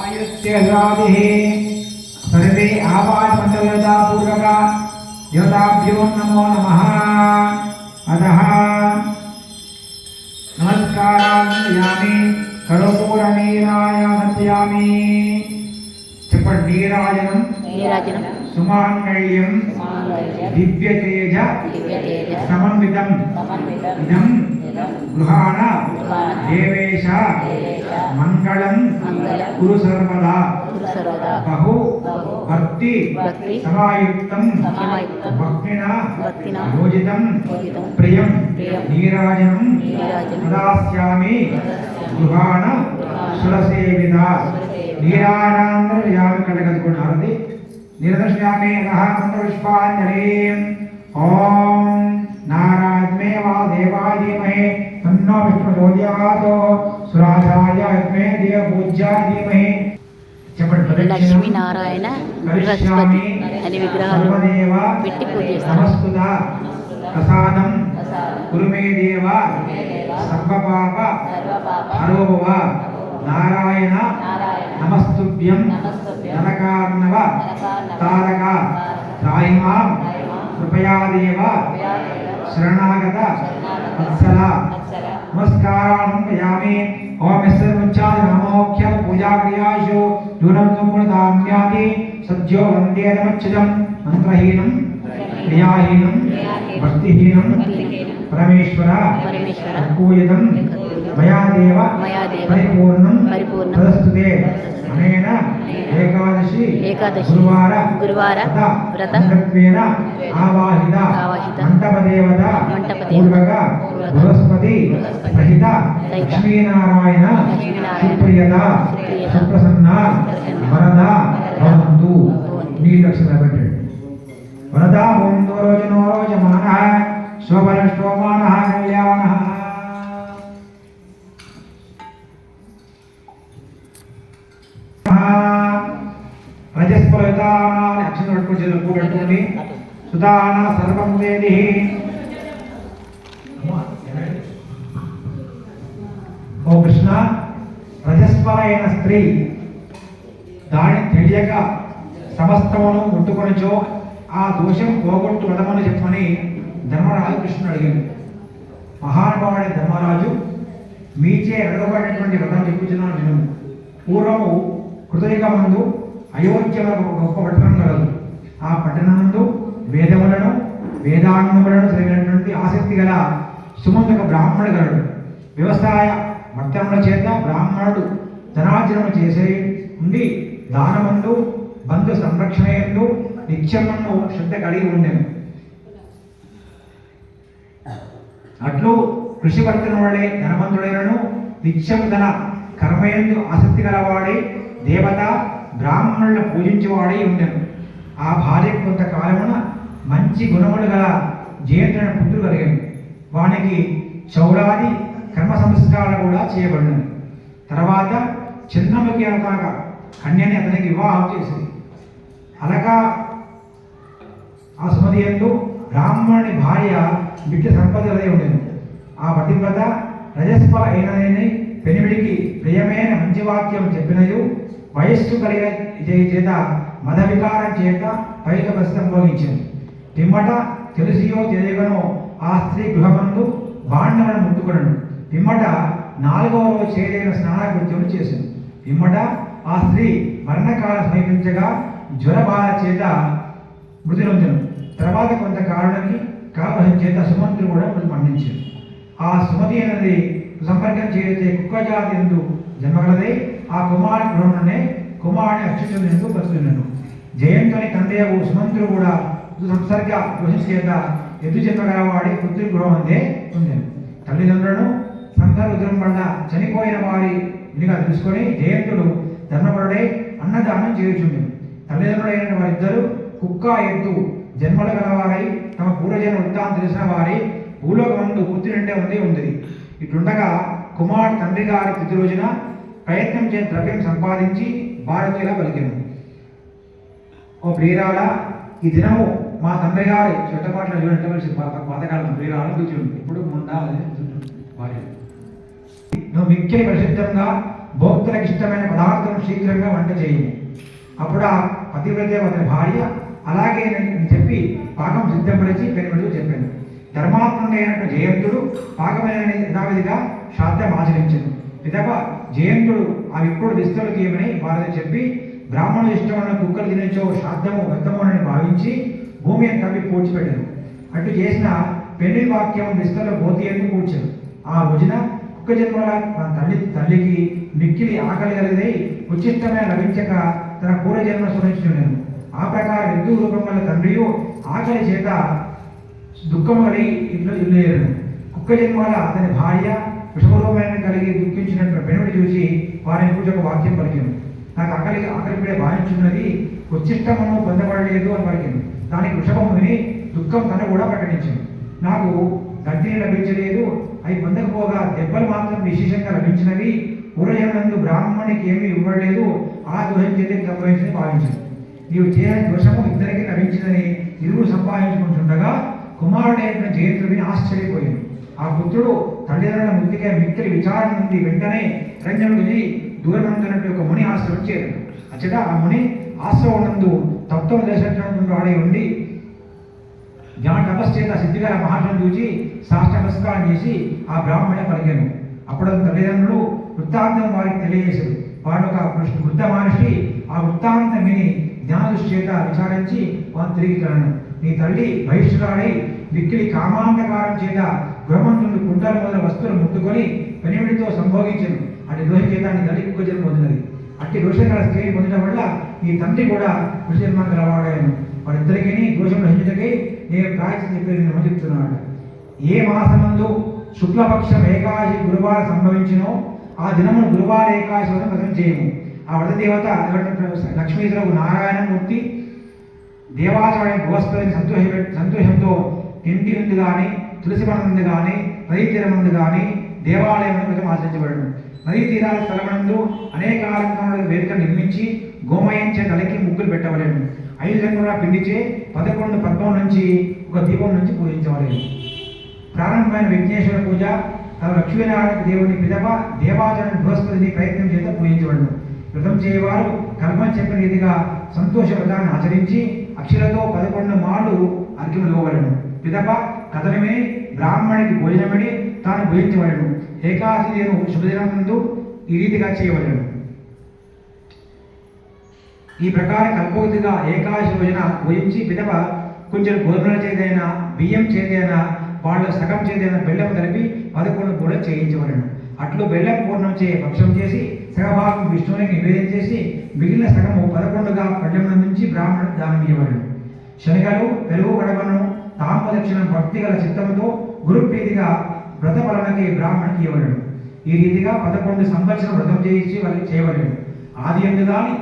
आयुष्येषादिः सर्वे आवाचमचलतापूर्वक योताभ्यो नमो नम। अतः नमस्कारायामि करोपूरनीराय नत्यामि चपड्नीराजनं सुमाङ्गल्यं దివ్యతేజ దివ్యతేజ సమన్వితం ఇదం గృహాణ దేవేశ మంగళం కురు సర్వదా బహు భక్తి సమాయుక్తం భక్తిన యోజితం ప్రియం నీరాజనం ప్రదాస్యామి గృహాణ సురసేవిత నీరాజాంతర యామి కడగదుకున్నారది ఓం నారాజ్మే వా దేవాయ ధీమహి తన్నో విష్ణురోద్యాతో సురాజాయ విద్మే దేవ పూజ్యాయ ధీమహి చెప్పండి ప్రదక్షిణం లక్ష్మీనారాయణ బృహస్పతి అని విగ్రహాలు పెట్టి పూజ చేస్తారు. ప్రసాదం కురుమే దేవ సర్వపాప హరోభవ నారాయణ నమస్తుభ్యం. నరకార్ణవ తారక. త్రాయిమాం కృపయా దేవ శరణాగత. వత్సల నమస్కారం కయామి ఓం యస్ముచ్చాది నమోఖ్య పూజాక్రియాషు యూనం సంగుణతామ్యాది సద్యో వందే నమచ్యుతం మంత్రహీనం. క్రియాహీనం. భక్తిహీనం. పరమేశ్వర. పరమేశ్వర. పూజితం మయా దేవ మయా దేవ పరిపూర్ణం పరిపూర్ణం ప్రస్తుతే అనేన ఏకాదశి ఏకాదశి గురువార గురువార వ్రత అంగత్వేన ఆవాహిత ఆవాహిత మంటపదేవత మంటపదేవత బృహస్పతి సహిత లక్ష్మీనారాయణ సుప్రియత సుప్రసన్న వరద భవంతు. నీళ్ళు అక్షర పెట్టండి. వరద భవంతు రోజనో రోజమాన శోభన శోభాన కళ్యాణ సుధాన సర్వం వేది ఓ కృష్ణ. రజస్వరైన స్త్రీ. దాని తెలియక సమస్తమును ముట్టుకొనిచో ఆ దోషం పోగొట్టు వదమని చెప్పమని ధర్మరాజు కృష్ణుడు అడిగాడు. మహానుభావుడైన ధర్మరాజు మీచే ఎడగబడినటువంటి వ్రతం చెప్పుచున్నాను నేను. పూర్వము కృతయుగ మందు అయోధ్య ఒక గొప్ప పట్టణం కలదు. ఆ పట్టణమందు వేదములను వేదాంగములను చదివినటువంటి ఆసక్తి గల సుమంతక బ్రాహ్మణుడు గలడు. వ్యవసాయ మర్తముల చేత బ్రాహ్మణుడు ధనార్జనము చేసే ఉండి దానమందు బంధు సంరక్షణయందు ఎందు శ్రద్ధ కలిగి ఉండేను. అట్లు కృషి వర్తనముడే ధనవంతుడైనను నిత్యం తన కర్మయందు ఆసక్తి గలవాడే దేవత బ్రాహ్మణులను పూజించేవాడై ఉండెను. ఆ భార్య కొంతకాలమున మంచి గుణములు గల జీర్ణ పుత్రుడు కలిగాను వానికి చౌరాది కర్మ సంస్కారాలు కూడా చేయబడినవి. తర్వాత చంద్రముఖి అనగా కన్యని అతనికి వివాహం చేసింది. అలాగా ఆ సుమతి ఎందు బ్రాహ్మణుని భార్య బిడ్డ సంపదలై ఉండేది. ఆ పతివ్రత రజస్వ అయినదని పెనిమిడికి ప్రియమైన మంచి వాక్యం చెప్పినయు వయస్సు కలిగిన చేత మద వికారం చేత పైక ప్రస్తుతం భోగించింది. పిమ్మట తెలిసియో తెలియకనో ఆ స్త్రీ గృహమందు బాండలను ముట్టుకునను. పిమ్మట నాలుగవ రోజు చేయలేని స్నానకృత్యములు చేసింది పిమ్మట ఆ స్త్రీ మరణకాల సమీపించగా జ్వరబాధ చేత మృతి నొందను తర్వాత కొంత కారణానికి కాపహం చేత సుమంతుడు కూడా మృతి మరణించాడు ఆ సుమతి అనేది సంపర్కం చేస్తే కుక్క జాతి ఎందు జన్మగలదే ఆ కుమారి గృహంలోనే కుమారుని అచ్యుతుని ఎందు బతుకున్నాను జయంతుని తండ్రి సుమంతుడు కూడా సంసర్గ దోషం చేత ఎద్దు జన్మగలవాడి పుత్రి గృహం అందే ఉంది. తల్లిదండ్రులను సంసర్గం వల్ల చనిపోయిన వారి వినిగా తెలుసుకొని జయంతుడు ధర్మపరుడే అన్నదానం చేయుచుంది తల్లిదండ్రులైన వారిద్దరూ కుక్క ఎద్దు జన్మలు గలవారై తమ పూర్వజన్మ వృత్తాన్ని తెలిసిన వారి భూలోకమందు పుత్రి నిండే ఉంది ఉంది. ఇటుండగా కుమార్ తండ్రి గారి తిథి రోజున ప్రయత్నం చే ద్రవ్యం సంపాదించి భారతీయుల ఇలా ఓ ప్రియురాల ఈ దినము మా తండ్రి గారి చెట్టపాట్ల చూడండి కలిసి పాతకాలం ప్రియురాల కూర్చుంది ఇప్పుడు మొండ భార్య నువ్వు మిక్కిలి ప్రసిద్ధంగా భోక్తులకు ఇష్టమైన పదార్థం శీఘ్రంగా వంట చేయము. అప్పుడు ఆ పతివ్రతే అతని భార్య అలాగే చెప్పి పాకం సిద్ధపరిచి పెనుగుడు చెప్పాను. ధర్మాత్ముడైనటువంటి జయంతుడు పాకమైన యథావిధిగా శాతం ఆచరించను. పిదప జయంతుడు ఆ విప్పుడు విస్తరులు చేయమని వారిని చెప్పి బ్రాహ్మణుడు ఇష్టమైన కుక్కలు తినచో శ్రాద్ధము వ్యర్థమోనని భావించి భూమి అని తవ్వి పూడ్చిపెట్టను అటు చేసిన పెళ్ళి వాక్యం నిస్తల బోతి ఎందుకు కూర్చారు. ఆ రోజున కుక్క జన్మల తన తల్లి తల్లికి మిక్కిలి ఆకలి కలిగినై ఉచిష్టమే లభించక తన పూర్వ జన్మ స్మరించున్నాను ఆ ప్రకారం హిందూ రూపం వల్ల తండ్రియు ఆకలి చేత దుఃఖము ఇంట్లో ఇల్లేరు కుక్క జన్మల అతని భార్య విషమరూపమైన కలిగి దుఃఖించినట్టు పెనుడి చూసి వారిని పూజకు వాక్యం పలికింది నాకు ఆకలి ఆకలి పిడే భావించున్నది ఉచ్చిష్టమును పొందబడలేదు అని పలికింది. దానికి వృషభము విని దుఃఖం తన కూడా ప్రకటించింది. నాకు గడ్డిని లభించలేదు. అవి పొందకపోగా దెబ్బలు మాత్రం విశేషంగా లభించినవి. ఉరయనందు బ్రాహ్మణికి ఏమీ ఇవ్వలేదు ఆ దోషం చేతి సంభవించని భావించింది. నీవు చేయని దోషము ఇద్దరికి లభించిందని ఇరువురు సంపాదించుకుంటుండగా కుమారుడైన జయంతుడిని ఆశ్చర్యపోయింది. ఆ పుత్రుడు తల్లిదండ్రుల ముద్దుగా మిక్కిలి విచారణ నుండి వెంటనే రంజనుడిని దూరమంతనటువంటి ఒక ముని ఆశ్రమం చేరాడు అచ్చట ఆ ముని ఆశ్రమం నందు తత్వం దర్శించినటువంటి వాడే ఉండి జ్ఞాన తపశ్చేత సిద్ధిగల మహాత్మను చూసి సాష్ట నమస్కారం చేసి ఆ బ్రాహ్మణ పలికాను అప్పుడు తల్లిదండ్రులు వృత్తాంతం వారికి తెలియజేశారు వాడు ఒక వృష్- వృద్ధ మహర్షి ఆ వృత్తాంతం విని జ్ఞాన చేత విచారించి వారు తిరిగి తనను నీ తల్లి బహిష్ఠురాడై విక్కిలి కామాంతకారం చేత గృహమంతుడు కుండల మొదల వస్తువులు ముట్టుకొని పెనిమిడితో సంభోగించను. అటు దోషం దాన్ని తల్లి కుక్క జన్మ పొందినది. అట్టి దోషకర గల స్త్రీని పొందడం వల్ల ఈ తండ్రి కూడా కృషి జన్మ వారిద్దరికీ దోషం రహించటకై నేను ప్రాయశ్చిత్తం చెప్పేది నేను చెప్తున్నాడు ఏ మాసమందు శుక్లపక్షం ఏకాదశి గురువార సంభవించినో ఆ దినము గురువార ఏకాదశి వ్రతం వ్రతం చేయము. ఆ వ్రత దేవత లక్ష్మీశ్వరకు నారాయణమూర్తి దేవాచార్య బృహస్పతిని సంతోష సంతోషంతో ఇంటి నుండి కానీ తులసి వనం కానీ నదీ తీరం నుండి కానీ దేవాలయం వ్రతం ఆచరించబడను. నదీ తీరాల స్థలమందు అనేక అలంకరణల వేదిక నిర్మించి గోమయంచే తలకి ముగ్గులు పెట్టవలేను. ఐదు రంగుల పిండిచే పదకొండు పద్మం నుంచి ఒక దీపం నుంచి పూజించవలేను. ప్రారంభమైన విఘ్నేశ్వర పూజ తన లక్ష్మీనారాయణ దేవుని పిదప దేవాచరణ బృహస్పతిని ప్రయత్నం చేత పూజించబడను. వ్రతం చేయవారు కర్మం చెప్పిన రీతిగా సంతోష వ్రతాన్ని ఆచరించి అక్షరతో పదకొండు మాలు అర్ఘ్యం ఇవ్వబడను పిదప కథనమే బ్రాహ్మణికి భోజనమని తాను భుజించబడను ఏకాదశి నేను శుభదినందు ఈ రీతిగా చేయవలను. ఈ ప్రకారం కల్పోక్తిగా ఏకాదశి రోజున ఊహించి విధవ కొంచెం గోధుమల చేదైనా బియ్యం చేదైనా వాళ్ళు సగం చేదైనా బెల్లం కలిపి పదకొండు కూడా చేయించవలను. అట్లు బెల్లం పూర్ణం చే భక్షం చేసి సగభాగం విష్ణువునికి నివేదన చేసి మిగిలిన సగము పదకొండుగా పళ్ళెం నుంచి బ్రాహ్మణ దానం ఇవ్వబడను శనగలు పెరుగు గడపను తాంబదక్షిణం భక్తి గల చిత్తంతో గురుప్రీతిగా వ్రత బ్రాహ్మణికి ఇవ్వలేడు. ఈ రీతిగా పదకొండు సంవత్సరం వ్రతం చేయించి వాళ్ళకి చేయవలేడు. ఆది ఎందు కానీ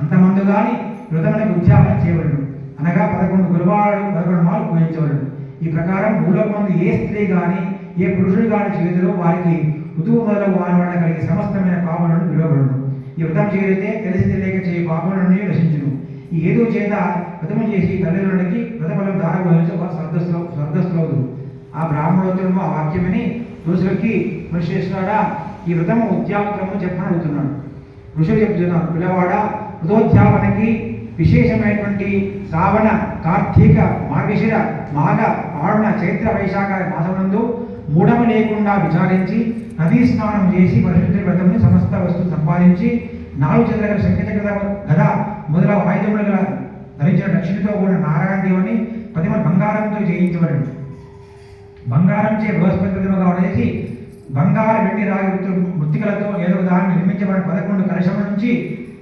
అంతమందు కానీ వ్రతమునకు ఉద్యాపన చేయవలేడు. అనగా పదకొండు గురువారాలు పదకొండు మాలు పూజించవలేడు. ఈ ప్రకారం భూలోకమందు ఏ స్త్రీ కానీ ఏ పురుషుడు కానీ చేతిలో వారికి ఋతువు మొదలు వారి వల్ల కలిగే సమస్తమైన పాపలను విడవబడును. ఈ వ్రతం చేయతే తెలిసి తెలియక చేయ పాపములను నశించును. ఈ ఏదో చేత వ్రతము చేసి తల్లిదండ్రులకి వ్రతఫలం దారబోధించి వారు స్వర్గస్థులు ఆ బ్రాహ్మణోత్తరము ఆ వాక్యమని ఋషులకి మనిషేశ్వరా ఈ వ్రతము ఉద్యాపనము చెప్పని అడుగుతున్నాడు. ఋషులు చెప్తున్నారు పిల్లవాడ వృతోద్యాపనకి విశేషమైనటువంటి శ్రావణ కార్తీక మార్గశిర మాఘ పాడున చైత్ర వైశాఖ మాసమునందు మూఢము లేకుండా విచారించి నదీ స్నానం చేసి పరిశుద్ధి వ్రతముని సమస్త వస్తువు సంపాదించి నాలుగు చంద్ర శంకచక్ర గద మొదలగు ఆయుధములు గల ధరించిన దక్షిణతో కూడిన నారాయణ దేవుని పదిమ బంగారంతో చేయించబడను బంగారం చే బృహస్పతిగా ప్రతిమగా ఉండేసి బంగారు వెండి రాగి మృతికలతో ఏదో దాన్ని నిర్మించబడిన పదకొండు కలశముల నుంచి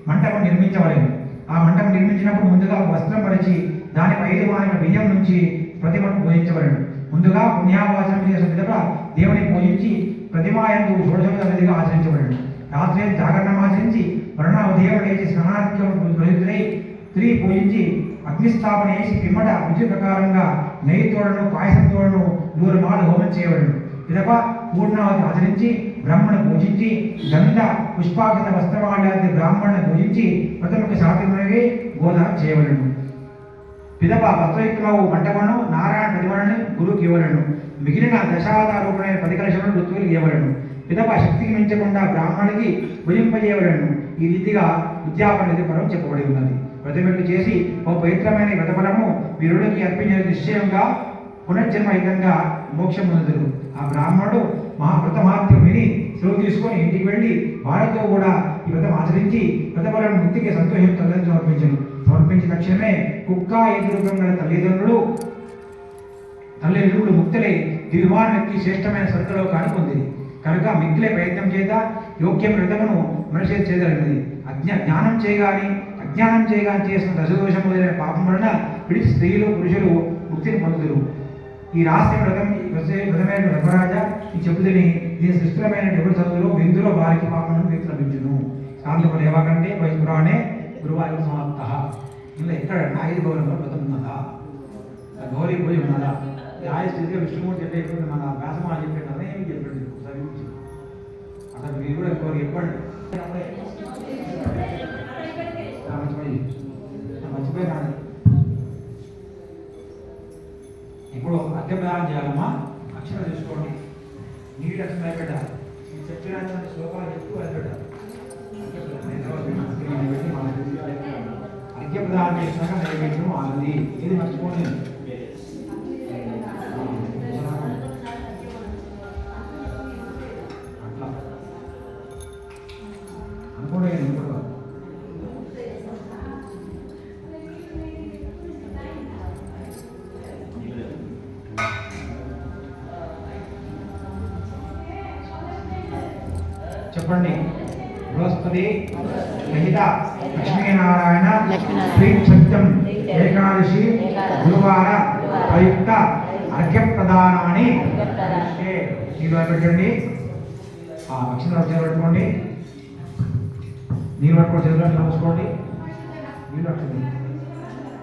మంటపం నిర్మించబడింది. ఆ మంటపం నిర్మించినప్పుడు ముందుగా వస్త్రం పరిచి దానిపై ఐదు బియ్యం నుంచి ప్రతిమను పూజించబడను ముందుగా పుణ్యావాసనం చేసిన విధంగా దేవుని పూజించి ప్రతిమాయందు షోడశవిధిగా ఆచరించబడను రాత్రి జాగరణం ఆచరించి వర్ణ ఉదయం లేచి స్నానాత్యం ప్రయుక్తులై స్త్రీ పూజించి అగ్నిస్థాపన చేసి పిమ్మట విద్యుత్ ప్రకారంగా నెయ్యి తోడను పాయసం తోడను నూరు మాలు హోమం చేయబడను పిదప పూర్ణావతి ఆచరించి బ్రాహ్మణ పూజించి గంధ పుష్పాకృత వస్త్రమాల్యాది బ్రాహ్మణ పూజించి ప్రథమకు సాధ్యమైనవి గోదానం చేయవలను పిదప వస్త్రయుక్తమవు మంటపను నారాయణ ప్రతిమను గురువుకి ఇవ్వలను మిగిలిన దశావతారూపమైన పది కలశములను ఋతువులు ఇవ్వలను పిదప శక్తికి మించకుండా బ్రాహ్మణుడికి భుజింపజేయవలను ఈ రీతిగా ఉద్యాపన పరం చెప్పబడి ఉన్నది. వ్రతమెట్లు చేసి ఓ పవిత్రమైన వ్రతఫలము వీరుడికి అర్పించిన నిశ్చయంగా పునర్జన్మహితంగా మోక్షం పొందుదురు. ఆ బ్రాహ్మణుడు మహావ్రతమాత్యం విని సెలవు తీసుకొని ఇంటికి వెళ్ళి వారితో కూడా ఈ వ్రతం ఆచరించి వ్రతఫలం ముక్తికి సంతోషం తల్లిని సమర్పించను. సమర్పించిన తక్షణమే కుక్క ఎదురుగం గల తల్లిదండ్రులు ముక్తులై దివిమానకి శ్రేష్టమైన స్వర్గలోకాన్ని పొందింది కనుక మిక్కిలే ప్రయత్నం చేత యోగ్యం వ్రతమును మనిషి చేయగలిగినది అజ్ఞ జ్ఞానం చేయగాని అజ్ఞానం చేయగాని చేసిన దశదోషం మొదలైన పాపం వలన విడిచి స్త్రీలు పురుషులు ముక్తిని పొందుతురు ఈ రాష్ట్ర వ్రతం ఈ వ్రత- వ్రతమైన ధర్మరాజ ఈ చెబుదని దీని సుస్థిరమైన ఎవరు చదువులో విందులో వారికి పాపను వ్యక్తి లభించును. శాంతపడి ఏవాకంటే వై పురాణే సమాప్త. ఇలా ఎక్కడ ఐదు గౌరవ వ్రతం ఉన్నదా? ఆ గౌరీ పూజ ఉన్నదా? ఈ ఆయ స్థితిగా విష్ణుమూర్తి చెప్పేటువంటి మన వ్యాసమా చెప్పేటనే ఏమి చెప్పండి ఒకసారి అసలు మీరు కూడా ఎవరు చెప్పండి. ఇప్పుడు చేయాలమ్మా అక్షరం తీసుకోండి నీటి అక్షరం అయిపెట్టాలి నేను చెప్పిన శ్లోకాలు చెప్తూ అయిపెట్టాలి అర్ఘ్య చేసినాక నైవేద్యం ఆగింది ఇది మర్చిపోలేదు చెప్పండి. బృహస్పతి మహిళ లక్ష్మీనారాయణ శ్రీ సత్యం ఏకాదశి గురువార ప్రయుక్త అర్ఘ్య ప్రదానాన్ని నీళ్ళు పెట్టండి ఆ అక్షరాలు చేతులు పెట్టుకోండి. నీళ్ళు పట్టుకోండి చేతులు అట్లా పోసుకోండి. నీళ్ళు పట్టుకోండి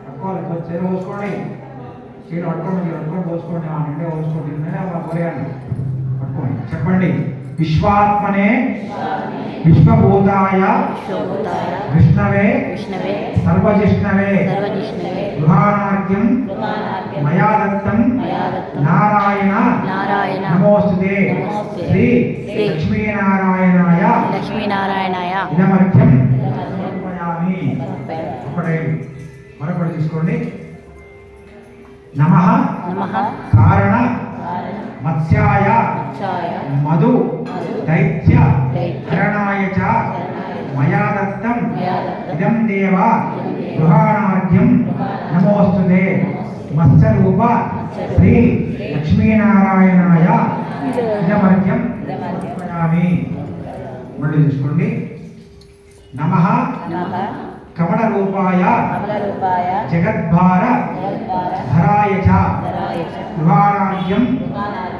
పట్టుకోవాలి చేతులు పోసుకోండి. చేతులు పట్టుకోండి మీరు పట్టుకొని పోసుకోండి. ఆ నిండా పోసుకోండి. నిండే అలా పోయాలి. పట్టుకోండి. చెప్పండి. విశ్వాత్మనే విశ్వభూతాయ విష్ణవే సర్వజిష్ణవే గృహానార్ఘ్యం మయా దత్తం నారాయణ నారాయణ నమోస్తుతే. శ్రీ లక్ష్మీనారాయణాయ లక్ష్మీనారాయణాయ సమర్పయామి. ఒకటే మరొకటి తీసుకోండి నమ నమః కారణ మత్స్యాయ మధు దైత్య హరణాయ చ మయా దత్తం ఇదం దేవ గృహాణార్ఘ్యం నమోస్తుతే మత్స్యరూప శ్రీ లక్ష్మీనారాయణాయ ఇదమర్ఘ్యం సమర్పయామి మళ్ళీ చూసుకోండి. నమ కమల రూపాయ జగద్భార ధరాయ చ గృహాణార్ఘ్యం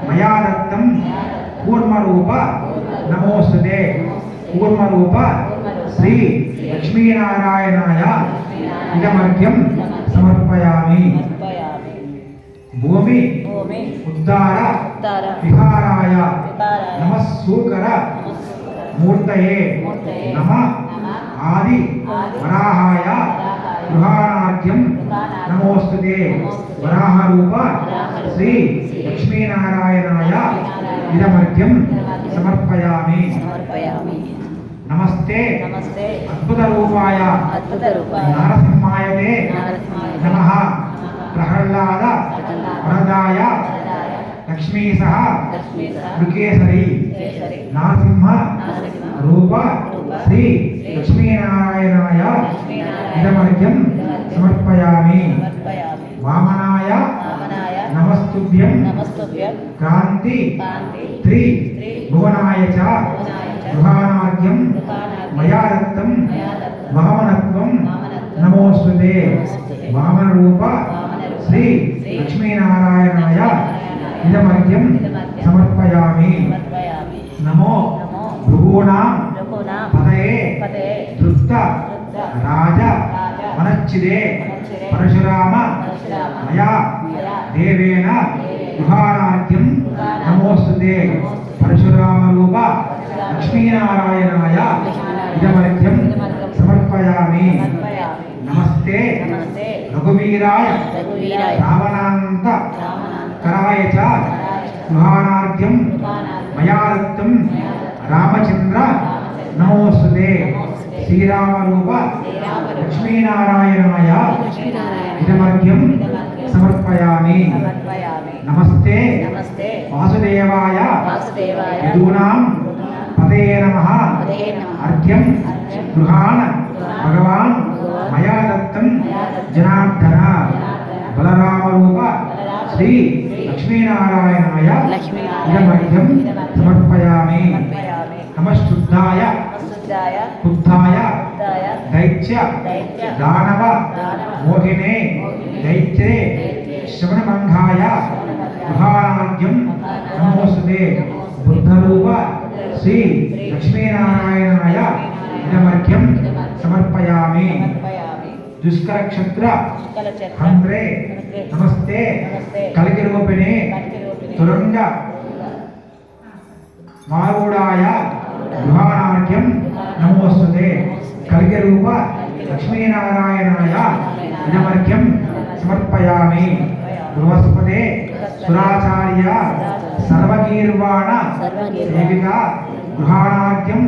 మయా దత్తం కూర్మరూప నమోస్తుతే. కూర్మరూప శ్రీ లక్ష్మీనారాయణాయ ఇదమర్ఘ్యం సమర్పయామి. భూమి ఉద్దార విహారాయ నమస్సూకర మూర్తయే నమ ఆది వరాహాయ గృహాణార్ఘ్యం నమోస్తుతే. వరాహరూప శ్రీ లక్ష్మీనారాయణాయ ఇదమర్ఘ్యం సమర్పయామి. నమస్తే. అద్భుత రూపాయ నారసింహాయతే నారసింహాయ నమ. ప్రహ్లాద వరదాయ. లక్ష్మీ సహ. లక్ష్మీ సహ. మృగేసరి కేసరి నారసింహ. రూప. శ్రీ లక్ష్మీనారాయణాయ. లక్ష్మీనారాయణ. ఇదమర్ఘ్యం సమర్పయామి వామనాయ నమస్తుభ్యం కాంతి త్రి భువనాయ చ గృహానార్ఘ్యం మయా దత్తం వామనత్వం నమోస్తుతే. వామన రూప శ్రీ లక్ష్మీనారాయణాయ ఇదమర్ఘ్యం సమర్పయామి నమో భృగూణాం పదయే పదే వృద్ధ రాజ వనచ్చిదే పరశురామ. మయా. దేవేన. గృహాణార్ఘ్యం నమోస్తుతే. పరశురామ. రూప లక్ష్మీనారాయణాయ. లక్ష్మీనారాయణ. ఇదమర్ఘ్యం సమర్పయామి. నమస్తే. రఘువీరాయ. రావణాంత కరాయ చ. రాయ గృహాణార్ఘ్యం కృపానాథ మయా దత్తం మయా రామచంద్ర. నమోస్తుతే. శ్రీరామరూప లక్ష్మీనారాయణాయ లక్ష్మీనారాయణ ఇదమర్ఘ్యం సమర్పయామి. నమస్తే. వాసుదేవాయ యదూనాం పదే నమ. అర్ఘ్యం గృహాణ భగవాన్ మయా దత్తం జనార్దన బలరామరూప శ్రీ లక్ష్మీనారాయణాయ లక్ష్మీనారాయణ. ఇదమర్ఘ్యం సమర్పయామి. నమశుద్ధాయ బుద్ధాయ బుద్ధాయ దైత్య దానవ మోహినే దైత్రే శ్రవణమంఘాయ మహారాజ్యం నమోస్తుతే బుద్ధరూప శ్రీ లక్ష్మీనారాయణాయ ఇదమర్ఘ్యం సమర్పయామి దుష్కర క్షత్ర హంద్రే నమస్తే కట్టిరూపిణి తురంగ మారూఢాయ గృహాణార్ఘ్యం నమోస్తుతే కలిగే రూప లక్ష్మీనారాయణాయ ఇదమర్ఘ్యం సమర్పయామి. బృహస్పతే సురాచార్య సర్వగీర్వాణ సేవిక గృహాణాద్యం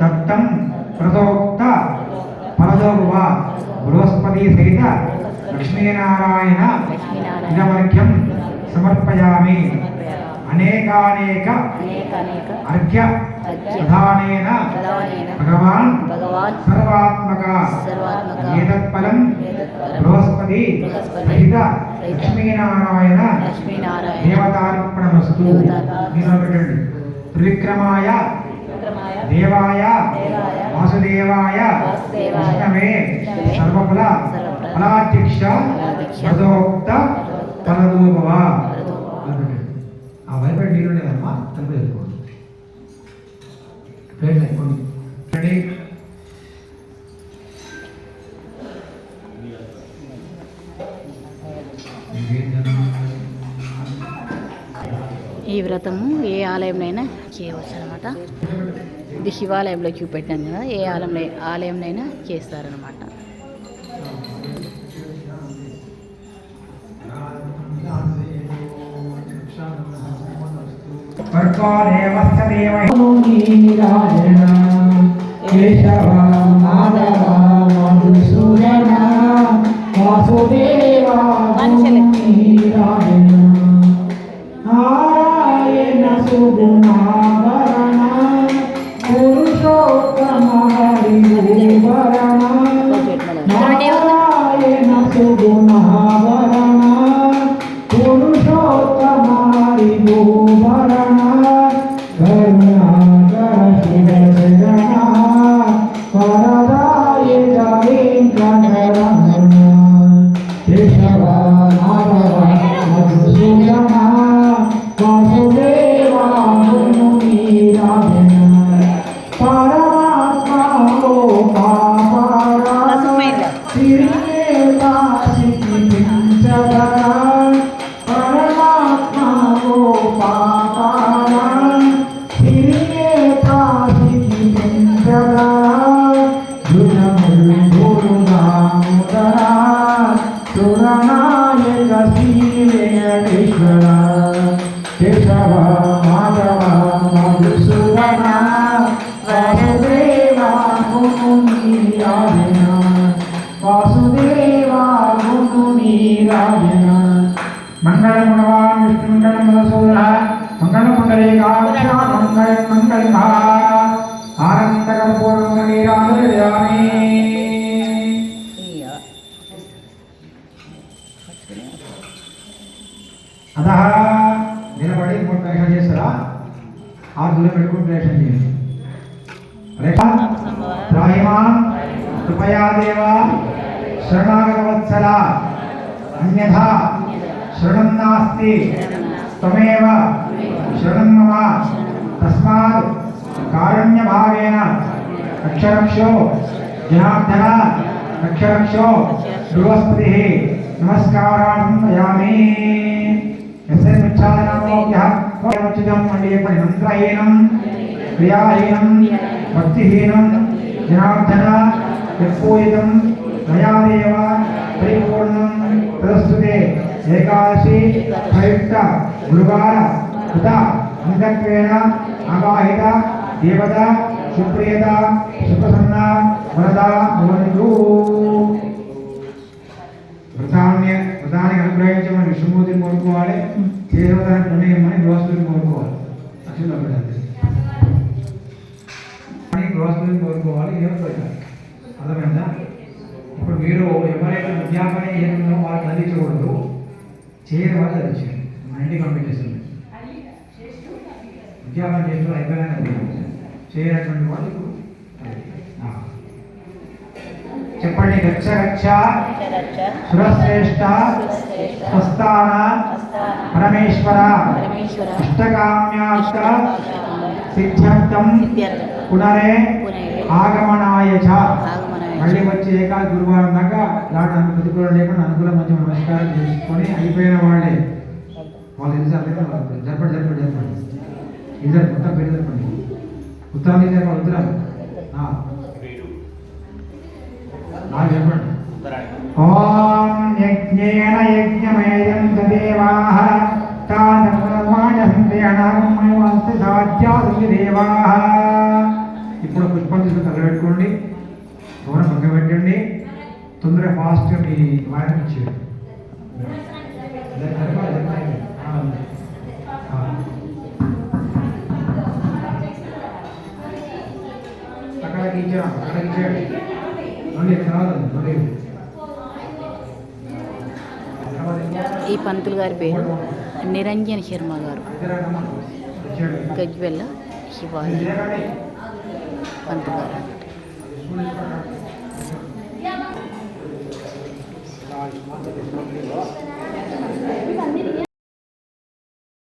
దత్తం ప్రదోక్త ఫలదోవ బృహస్పతి సహిత లక్ష్మీనారాయణ లక్ష్మీనారాయణ సమర్పయామి. అనేకానేక అనేక అనేక అర్ఘ్య ప్రధానేన భగవాన్ భగవాన్ సర్వాత్మక ఏతత్ఫలం బృహస్పతి సహిత లక్ష్మీనారాయణ దేవతార్పణమస్తు. పెట్టండి. త్రివిక్రమాయ విక్రమాయ దేవాయ దేవాయ వాసుదేవాయ విష్ణవే సర్వఫల ఫలాధ్యక్ష ఫలదూపవ ఫలదూపవ. భయపడి నీళ్ళు ఉండేదమ్మా తలుపు ప్లేట్ వేసుకోండి రెడీ? ఈ వ్రతము ఏ ఆలయంలోనైనా చేయవచ్చు అనమాట ఇది శివాలయంలో చూపెట్టాం కదా ఏ ఆలయంలో ఆలయంలోనైనా చేస్తారనమాట. వర్గోదేవస్థ దేవై నీరాజన కేశవ మాధవ మధుసూదన వాసుదేవ నీరాజన నారాయణ నిలబడి మూడు ప్రవేశం చేస్తారా ఆ దూరం పెట్టుకుని ప్రవేశం చేయండి రేఖ రాహిమాన్ కృపయా దేవ శరణాగతవత్సల అన్యథా శరణం నాస్తి త్వమేవ శరణం మమ తస్మాత్ కారుణ్యభావేన రక్షరక్షో జనార్దన రక్షరక్షో బృహస్పతి నమస్కారాన్ని దయామి ఎస్ఐ ఉచ్చారణోచ్యుతం అంటే చెప్పండి మంత్రహీనం క్రియాహీనం భక్తిహీనం జనార్దన యత్పూజితం దయాదేవ పరిపూర్ణం తదస్తుతే ఏకాదశి ప్రయుక్త గురువార కృత అంతత్వేన అవాహిత దేవత సుప్రియత సుఖసన్న వరద భవనిదు వ్రతాన్ని వ్రతానికి అనుగ్రహించమని విష్ణుమూర్తిని కోరుకోవాలి. దేవతను కొనేయమని గృహస్థుని కోరుకోవాలి? అక్షులు పెట్టాలి గృహస్థుని కోరుకోవాలి ఏమో పెట్టాలి అర్థమైందా? ఇప్పుడు మీరు ఎవరైతే విజ్ఞాపన ఏమో వాళ్ళకి అందించకూడదు చేయని వాళ్ళు అది చేయండి. మన ఇంటికి పంపించేస్తుంది. విజ్ఞాపన చేసిన అయిపోయినా చేయనటువంటి వాళ్ళు ఇప్పుడు. చెప్పండి. గచ్చ గచ్చ. సురశ్రేష్ఠ స్వస్థాన పరమేశ్వర. పరమేశ్వర. అష్టకామ్యాష్ట సిద్ధ్యర్థం. పునరే ఆగమనాయ చ. మళ్ళీ వచ్చి ఏకాది గురువారం దాకా ఇలాంటి అను- ప్రతికూలం లేకుండా అనుకూలం మంచి నమస్కారం చేసుకొని అయిపోయిన వాళ్ళే. వాళ్ళు అర్థం కాదు. జరపండి జరపండి జరపండి. ఇద్దరు మొత్తం పేరు జరపండి. ఉత్తరం తీసారు ఉత్తరం. ఆ. నాకు చెప్పండి. ఓం యజ్ఞేన యజ్ఞమేయం దేవాః తాన బ్రహ్మాండంతే అనాగమయమస్తి సాధ్యాసి ఇప్పుడు పుష్పం తీసుకు తగలబెట్టుకోండి దూరం పక్క పెట్టండి తొందరగా ఫాస్ట్గా మీ వాయిదా ఇచ్చేయండి జరపాలి, జరపాలి. అక్కడికి ఇచ్చాం అక్కడికి ఇచ్చేయండి మళ్ళీ కాదు మళ్ళీ ఈ పంతులు గారి పేరు నిరంజన్ శర్మ గారు. గజ్వెల్ల శివాజీ పంతు పంతులు గారు స్కూల్